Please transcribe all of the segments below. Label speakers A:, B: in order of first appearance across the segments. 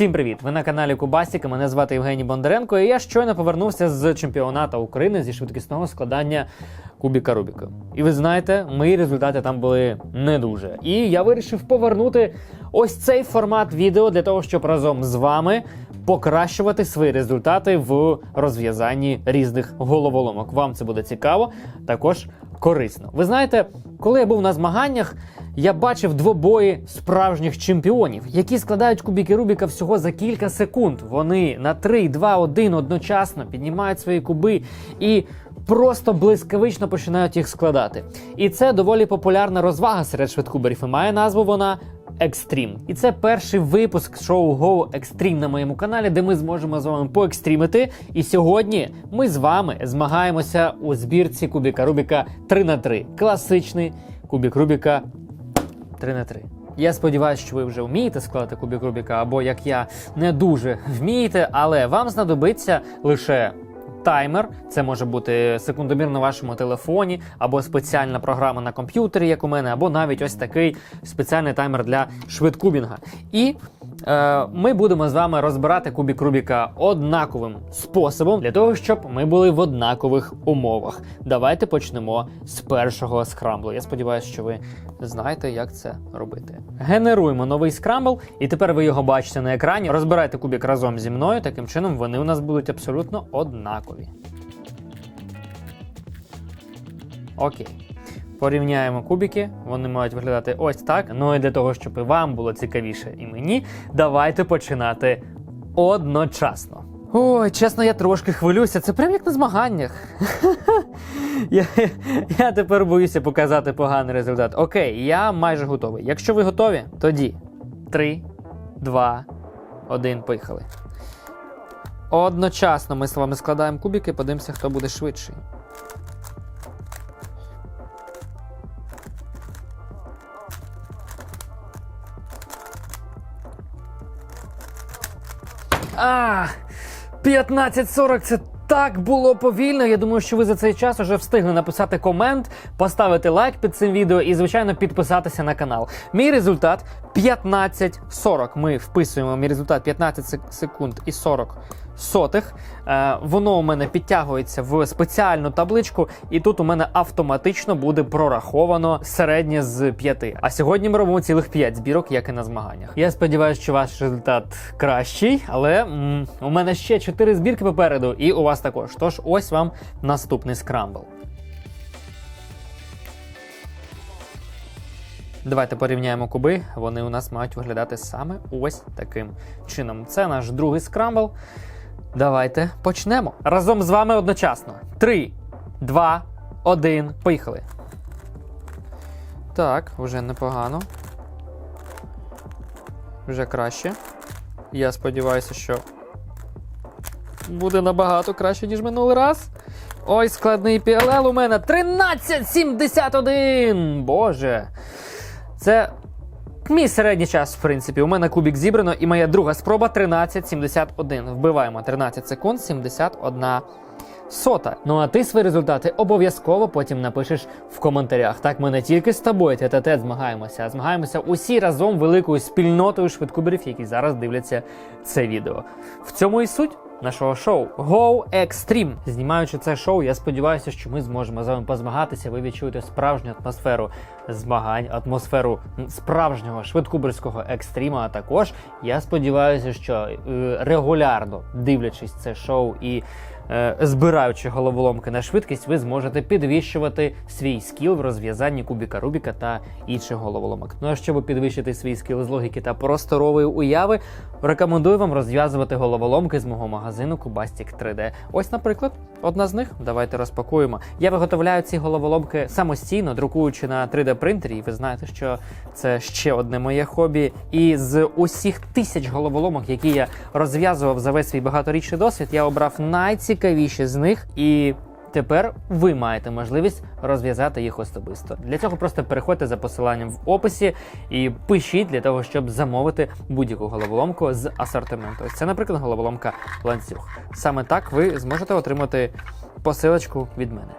A: Всім привіт! Ви на каналі Кубасіка. Мене звати Євгеній Бондаренко. І я щойно повернувся з чемпіонату України зі швидкісного складання кубіка Рубіка. І ви знаєте, мої результати там були не дуже. І я вирішив повернути ось цей формат відео для того, щоб разом з вами покращувати свої результати в розв'язанні різних головоломок. Вам це буде цікаво, також корисно. Ви знаєте, коли я був на змаганнях, я бачив двобої справжніх чемпіонів, які складають кубіки Рубіка всього за кілька секунд. Вони на 3, 2, 1 одночасно піднімають свої куби і просто блискавично починають їх складати. І це доволі популярна розвага серед швидкуберів. І має назву вона Екстрім. І це перший випуск шоу Go Extreme на моєму каналі, де ми зможемо з вами поекстрімити. І сьогодні ми з вами змагаємося у збірці кубіка Рубіка 3 на 3 Класичний кубік Рубіка 3 на 3 Я сподіваюся, що ви вже вмієте складати кубік Рубіка, або як я не дуже вмієте, але вам знадобиться лише. Таймер, це може бути секундомір на вашому телефоні, або спеціальна програма на комп'ютері, як у мене, або навіть ось такий спеціальний таймер для швидкубінга. І е, ми будемо з вами розбирати кубік Рубіка однаковим способом для того, щоб ми були в однакових умовах. Давайте почнемо з першого скрамблу. Я сподіваюся, що ви знаєте, як це робити. Генеруємо новий скрамбл, і тепер ви його бачите на екрані. Розбирайте кубік разом зі мною. Таким чином вони у нас будуть абсолютно однакові. Окей. Порівняємо кубики, вони мають виглядати ось так. Ну і для того, щоб і вам було цікавіше, і мені, давайте починати одночасно. Ой, чесно, я трошки хвилююся. Це прям як на змаганнях. я, я тепер боюся показати поганий результат. Окей, я майже готовий. Якщо ви готові, тоді 3, 2, 1, поїхали. Одночасно ми з вами складаємо кубики, подивимося, хто буде швидший. А, 15.40 це так було повільно. Я думаю, що ви за цей час вже встигли написати комент, поставити лайк під цим відео і, звичайно, підписатися на канал. Мій результат 15.40. Ми вписуємо мій результат 15 секунд і 40 сотих. Е, воно у мене підтягується в спеціальну табличку, і тут у мене автоматично буде прораховано середнє з 5. А сьогодні ми робимо цілих 5 збірок, як і на змаганнях. Я сподіваюся, що ваш результат кращий, але м, у мене ще 4 збірки попереду, і у вас також. Тож ось вам наступний скрамбл. Давайте порівняємо куби. Вони у нас мають виглядати саме ось таким чином. Це наш другий скрамбл. Давайте почнемо. Разом з вами одночасно. Три, два, один. Поїхали. Так, вже непогано. Вже краще. Я сподіваюся, що буде набагато краще, ніж минулий раз. Ой, складний PLL у мене 1371! Боже. Це мій середній час, в принципі. У мене кубік зібрано, і моя друга спроба 1371. Вбиваємо 13 секунд, 71 сота. Ну а ти свої результати обов'язково потім напишеш в коментарях. Так ми не тільки з тобою тет-а-тет змагаємося, а змагаємося усі разом великою спільнотою швидкуберів, які зараз дивляться це відео. В цьому і суть. Нашого шоу Go Extreme. Знімаючи це шоу, я сподіваюся, що ми зможемо з вами позмагатися. Ви відчуєте справжню атмосферу змагань, атмосферу справжнього швидкуберського екстріма. А також я сподіваюся, що е, регулярно дивлячись це шоу і збираючи головоломки на швидкість, ви зможете підвищувати свій скіл в розв'язанні кубіка Рубіка та інших головоломок. Ну а щоб підвищити свій скіл з логіки та просторової уяви, рекомендую вам розв'язувати головоломки з мого магазину Кубастік 3D. Ось, наприклад, одна з них. Давайте розпакуємо. Я виготовляю ці головоломки самостійно, друкуючи на 3D принтері. І ви знаєте, що це ще одне моє хобі. І з усіх тисяч головоломок, які я розв'язував за весь свій багаторічний досвід, я обрав найцікавіші з них і. Тепер ви маєте можливість розв'язати їх особисто. Для цього просто переходьте за посиланням в описі і пишіть для того, щоб замовити будь-яку головоломку з асортименту. Ось це, наприклад, головоломка ланцюг. Саме так ви зможете отримати посилочку від мене.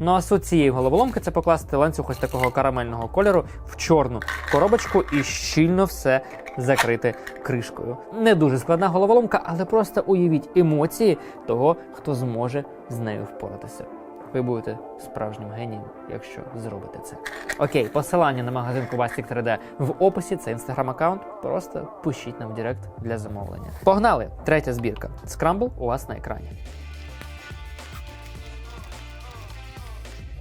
A: Ну а суть цієї головоломки це покласти ланцюг ось такого карамельного кольору в чорну коробочку і щільно все закрити кришкою. Не дуже складна головоломка, але просто уявіть емоції того, хто зможе з нею впоратися. Ви будете справжнім генієм, якщо зробите це. Окей, посилання на магазин Кубастик 3D в описі. Це інстаграм-аккаунт. Просто пишіть нам в Директ для замовлення. Погнали! Третя збірка. Скрамбл у вас на екрані.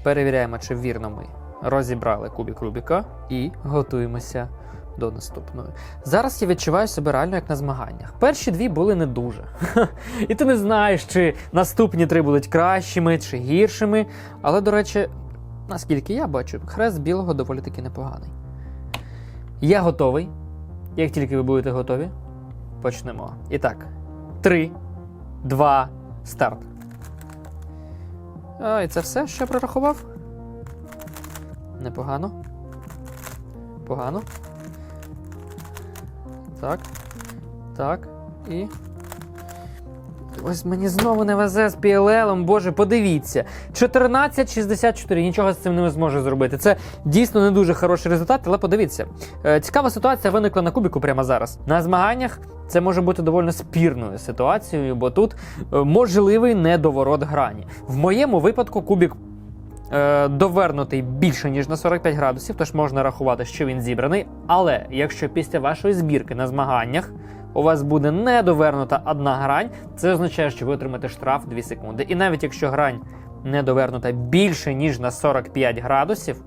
A: Перевіряємо, чи вірно ми розібрали кубік Рубіка і готуємося до наступної. Зараз я відчуваю себе реально як на змаганнях. Перші дві були не дуже. І ти не знаєш, чи наступні три будуть кращими чи гіршими. Але, до речі, наскільки я бачу, хрест білого доволі таки непоганий. Я готовий. Як тільки ви будете готові, почнемо. І так, три, два, старт. А, і це все, що я прорахував? Непогано. Погано. Так. Так. І. Ось мені знову не везе з PLL, боже, подивіться. 14,64. Нічого з цим не зможу зробити. Це дійсно не дуже хороший результат, але подивіться. Е, Цікава ситуація виникла на кубіку прямо зараз. На змаганнях це може бути доволі спірною ситуацією, бо тут е, можливий недоворот грані. В моєму випадку кубік е, довернутий більше ніж на 45 градусів, тож можна рахувати, що він зібраний. Але якщо після вашої збірки на змаганнях у вас буде недовернута одна грань, це означає, що ви отримаєте штраф 2 секунди. І навіть якщо грань недовернута більше ніж на 45 градусів,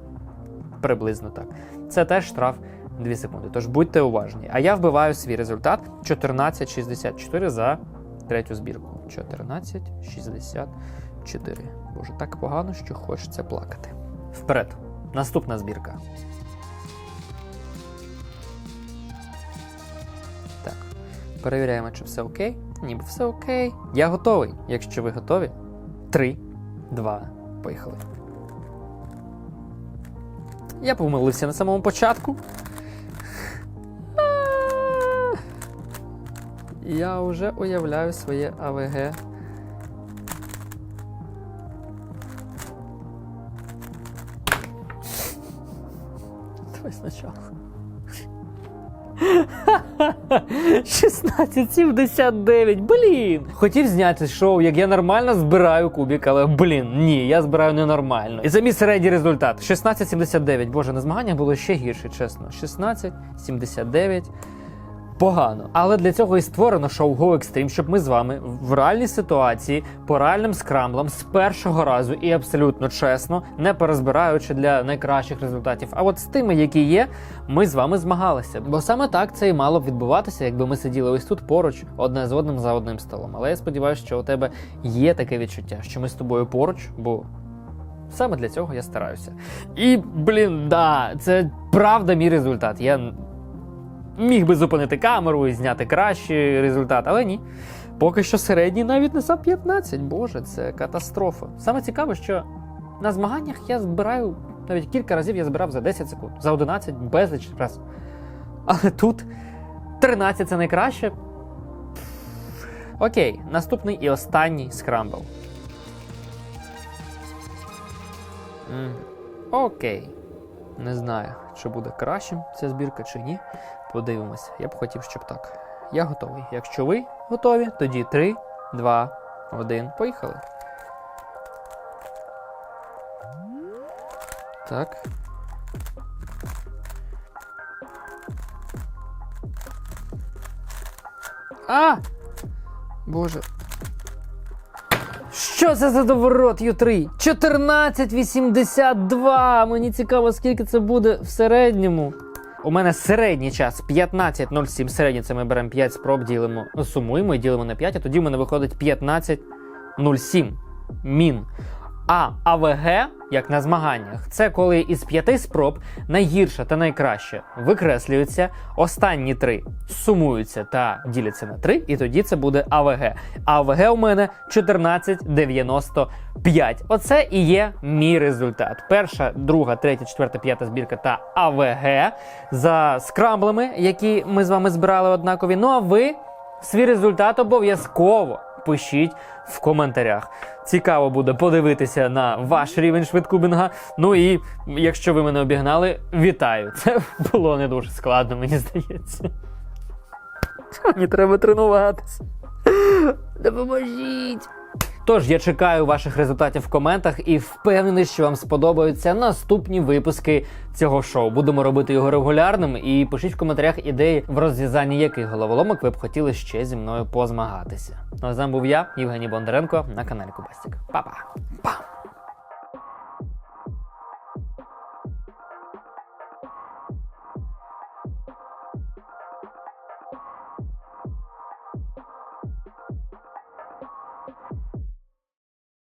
A: приблизно так, це теж штраф 2 секунди. Тож будьте уважні. А я вбиваю свій результат 14,64 за третю збірку. 14,64. Боже, так погано, що хочеться плакати. Вперед. Наступна збірка. Перевіряємо, чи все окей. Ніби все окей. Я готовий. Якщо ви готові. Три, два, поїхали. Я помилився на самому початку. Я вже уявляю своє АВГ. Давай спочатку. 16,79, блін! Хотів зняти шоу, як я нормально збираю кубік, але блін, ні, я збираю ненормально. І це середній результат. 16,79. Боже, на змаганнях було ще гірше, чесно. 16,79. Погано. Але для цього і створено шоу Go Extreme, щоб ми з вами в реальній ситуації по реальним скрамблам з першого разу і абсолютно чесно, не перезбираючи для найкращих результатів. А от з тими, які є, ми з вами змагалися. Бо саме так це і мало б відбуватися, якби ми сиділи ось тут поруч, одне з одним за одним столом. Але я сподіваюся, що у тебе є таке відчуття, що ми з тобою поруч, бо. Саме для цього я стараюся. І, блін, да, це правда мій результат. Я міг би зупинити камеру і зняти кращий результат, але ні. Поки що середній навіть не сам 15. Боже, це катастрофа. Саме цікаве, що на змаганнях я збираю навіть кілька разів я збирав за 10 секунд, за 11 безліч раз. Але тут 13 це найкраще. Окей, наступний і останній скрамбл. Окей. Не знаю, чи буде кращим ця збірка чи ні. Подивимось. Я б хотів, щоб так. Я готовий. Якщо ви готові, тоді 3, 2, 1. Поїхали. Так. А! Боже. Що це за доворот Ю3? 1482. Мені цікаво, скільки це буде в середньому. У мене середній час 15.07. Середній це ми беремо 5 спроб, ділимо, сумуємо і ділимо на 5, а тоді в мене виходить 15.07. Мін. А АВГ, як на змаганнях, це коли із п'яти спроб найгірша та найкраще викреслюються, останні три сумуються та діляться на три, і тоді це буде АВГ. АВГ у мене 1495. Оце і є мій результат. Перша, друга, третя, четверта, п'ята збірка та АВГ за скрамблами, які ми з вами збирали однакові. Ну а ви свій результат обов'язково пишіть в коментарях. Цікаво буде подивитися на ваш рівень швидкубінга. Ну і якщо ви мене обігнали, вітаю! Це було не дуже складно, мені здається. Мені треба тренуватися. Допоможіть! Тож я чекаю ваших результатів в коментах і впевнений, що вам сподобаються наступні випуски цього шоу. Будемо робити його регулярним. І пишіть в коментарях ідеї, в розв'язанні яких головоломок ви б хотіли ще зі мною позмагатися. Ну а з вами був я, Євгеній Бондаренко, на каналі Кубастік. Па-па! Пам!